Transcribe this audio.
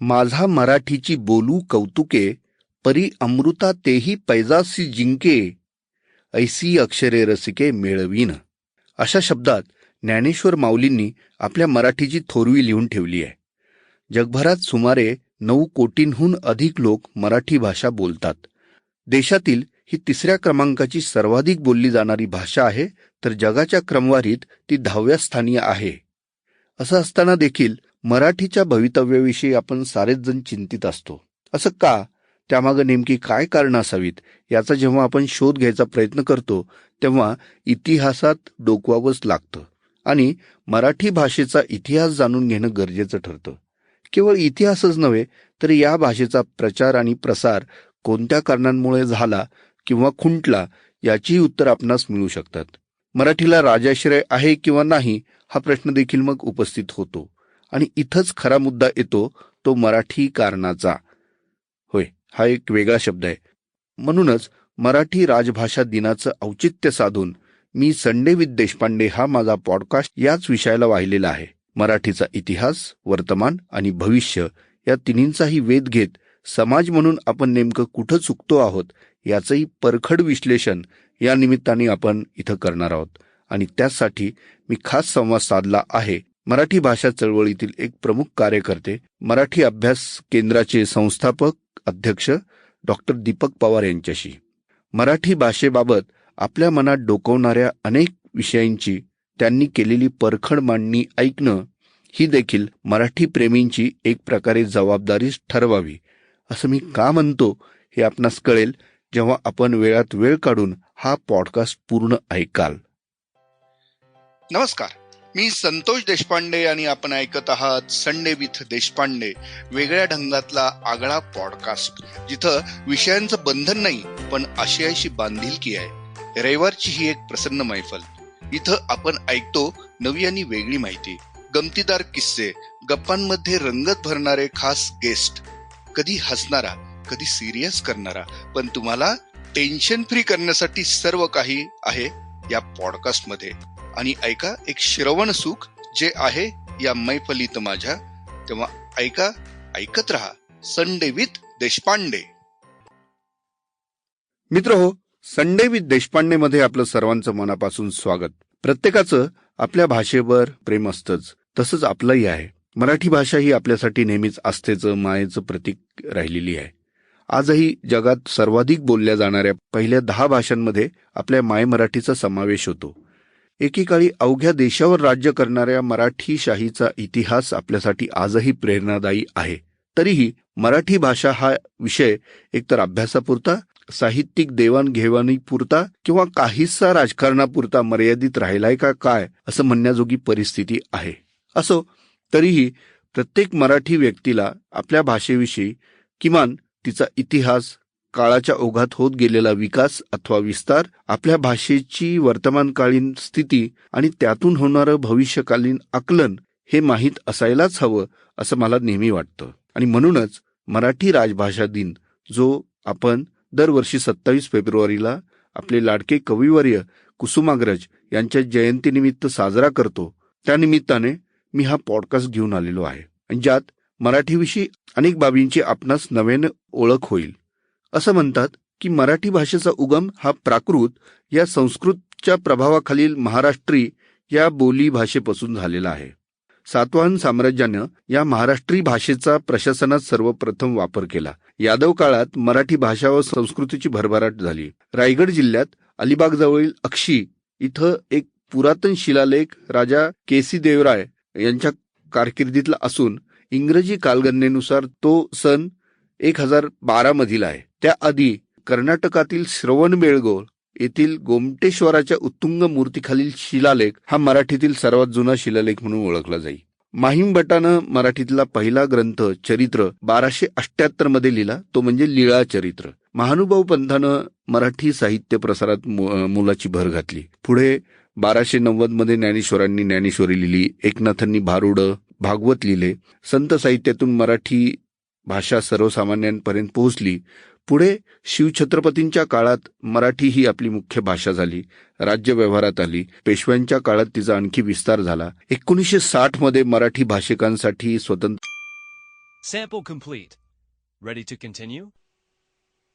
माझा मराठीची बोलू कौतुके परी अमृता तेही पैजासी जिंके ऐसी अक्षरे रसिके मेळवीन. अशा शब्दात ज्ञानेश्वर माऊलींनी आपल्या मराठीची थोरवी लिहून ठेवली आहे. जगभरात सुमारे नऊ कोटींहून अधिक लोक मराठी भाषा बोलतात. देशातील ही तिसऱ्या क्रमांकाची सर्वाधिक बोलली जाणारी भाषा आहे तर जगाच्या क्रमवारीत ती दहाव्या स्थानी आहे. असं असताना देखील मराठीच्या भवितव्याविषयी आपण सारेच जण चिंतित असतो. असं का? त्यामागं नेमकी काय कारणं असावीत? याचा जेव्हा आपण शोध घ्यायचा प्रयत्न करतो तेव्हा इतिहासात डोकवावंच लागतं. आणि मराठी भाषेचा इतिहास जाणून घेणं गरजेचं ठरतं. केवळ इतिहासच नव्हे तर या भाषेचा प्रचार आणि प्रसार कोणत्या कारणांमुळे झाला किंवा खुंटला याचीही उत्तर आपणास मिळू शकतात. मराठीला राजाश्रय आहे किंवा नाही हा प्रश्न देखील मग उपस्थित होतो. आणि इथंच खरा मुद्दा येतो तो मराठी कारणाचा. होय हा एक वेगळा शब्द आहे. म्हणूनच मराठी राजभाषा दिनाचं औचित्य साधून मी संडे विथ देशपांडे हा माझा पॉडकास्ट याच विषयाला वाहिलेला आहे. मराठीचा इतिहास वर्तमान आणि भविष्य या तिन्हींचाही वेध घेत समाज म्हणून आपण नेमकं कुठं चुकतो आहोत याचंही परखड विश्लेषण या निमित्ताने आपण इथं करणार आहोत. आणि त्यासाठी मी खास संवाद साधला आहे. मराठी भाषा चळवळीतील एक प्रमुख कार्यकर्ते मराठी अभ्यास केंद्राचे संस्थापक अध्यक्ष डॉक्टर दीपक पवार यांच्याशी. मराठी भाषेबाबत आपल्या मनात डोकवणाऱ्या अनेक विषयांची त्यांनी केलेली परखड मांडणी ऐकणं ही देखील मराठी प्रेमींची एक प्रकारे जबाबदारीच ठरवावी. असं मी का म्हणतो हे आपणास कळेल जेव्हा आपण वेळात वेळ काढून हा पॉडकास्ट पूर्ण ऐकाल. नमस्कार. मी संतोष देशपांडे आणि आपण ऐकत आहात संडे विथ देशपांडे वेगळ्या ढंगातला आगळा पॉडकास्ट जिथं विषयांचं बंधन नाही पण आशयाशी बांधिलकी आहे. रविवारची ही एक प्रसन्न मैफल. इथं आपण ऐकतो नवी आणि वेगळी माहिती गमतीदार किस्से गप्पांमध्ये रंगत भरणारे खास गेस्ट. कधी हसणारा कधी सिरियस करणारा पण तुम्हाला टेन्शन फ्री करण्यासाठी सर्व काही आहे या पॉडकास्टमध्ये. आणि ऐका एक श्रवण सुख जे आहे या मैफलीत माझ्या. तेव्हा ऐका ऐकत रहा संडे विथ देशपांडे. मित्र हो संडे विथ देशपांडे मध्ये आपलं सर्वांचं मनापासून स्वागत. प्रत्येकाचं आपल्या भाषेवर प्रेम असतंच तसंच आपलंही आहे. मराठी भाषा ही आपल्यासाठी नेहमीच आस्थेचं मायेचं प्रतीक राहिलेली आहे. आजही जगात सर्वाधिक बोलल्या जाणाऱ्या पहिल्या दहा भाषांमध्ये आपल्या माय मराठीचा समावेश होतो. एकेकाळी अवघ्या देशावर राज्य करणाऱ्या मराठी शाहीचा इतिहास आपल्यासाठी आजही प्रेरणादायी आहे. तरीही मराठी भाषा हा विषय एकतर अभ्यासापुरता साहित्यिक देवाणघेवाणीपुरता किंवा काहीसा राजकारणापुरता मर्यादित राहिलाय का काय असं म्हणण्याजोगी परिस्थिती आहे. असो तरीही प्रत्येक मराठी व्यक्तीला आपल्या भाषेविषयी किमान तिचा इतिहास काळाच्या ओघात होत गेलेला विकास अथवा विस्तार आपल्या भाषेची वर्तमानकालीन स्थिती आणि त्यातून होणारं भविष्यकालीन आकलन हे माहीत असायलाच हवं असं मला नेहमी वाटतं. आणि म्हणूनच मराठी राजभाषा दिन जो आपण दरवर्षी सत्तावीस फेब्रुवारीला आपले लाडके कविवर्य कुसुमाग्रज यांच्या जयंतीनिमित्त साजरा करतो त्यानिमित्ताने मी हा पॉडकास्ट घेऊन आलेलो आहे. आणि ज्यात मराठीविषयी अनेक बाबींची आपणास नव्याने ओळख होईल. असं म्हणतात की मराठी भाषेचा उगम हा प्राकृत या संस्कृतच्या प्रभावाखालील महाराष्ट्री या बोली भाषेपासून झालेला आहे. सातवाहन साम्राज्यानं या महाराष्ट्री भाषेचा प्रशासनात सर्वप्रथम वापर केला. यादव काळात मराठी भाषा व संस्कृतीची भरभराट झाली. रायगड जिल्ह्यात अलिबाग जवळील अक्षी इथं एक पुरातन शिलालेख राजा केसी देवराय यांच्या कारकिर्दीतला असून इंग्रजी कालगणनेनुसार तो सन एक हजार बारा मधील आहे. त्याआधी कर्नाटकातील श्रवणबेळगोळ येथील गोमटेश्वराच्या उत्तुंग मूर्तीखालील शिलालेख हा मराठीतील सर्वात जुना शिलालेख म्हणून ओळखला जाईल माहीम भटानं मराठीतला पहिला ग्रंथ चरित्र बाराशे अष्ट्याहत्तरमध्ये लिहिला. तो म्हणजे लीळा चरित्र. महानुभाव पंथानं मराठी साहित्य प्रसारात मुलाची भर घातली. पुढे बाराशे नव्वदमध्ये ज्ञानेश्वरांनी ज्ञानेश्वरी लिहिली. एकनाथांनी भारुड भागवत लिहिले. संत साहित्यातून मराठी भाषा सर्वसामान्यांपर्यंत पोहोचली. पुढे शिवछत्रपतींच्या काळात मराठी ही आपली मुख्य भाषा झाली. राज्य व्यवहारात आली. पेशव्यांच्या काळात तिचा आणखी विस्तार झाला. एकोणीसशे साठमध्ये मराठी भाषिकांसाठी स्वतंत्र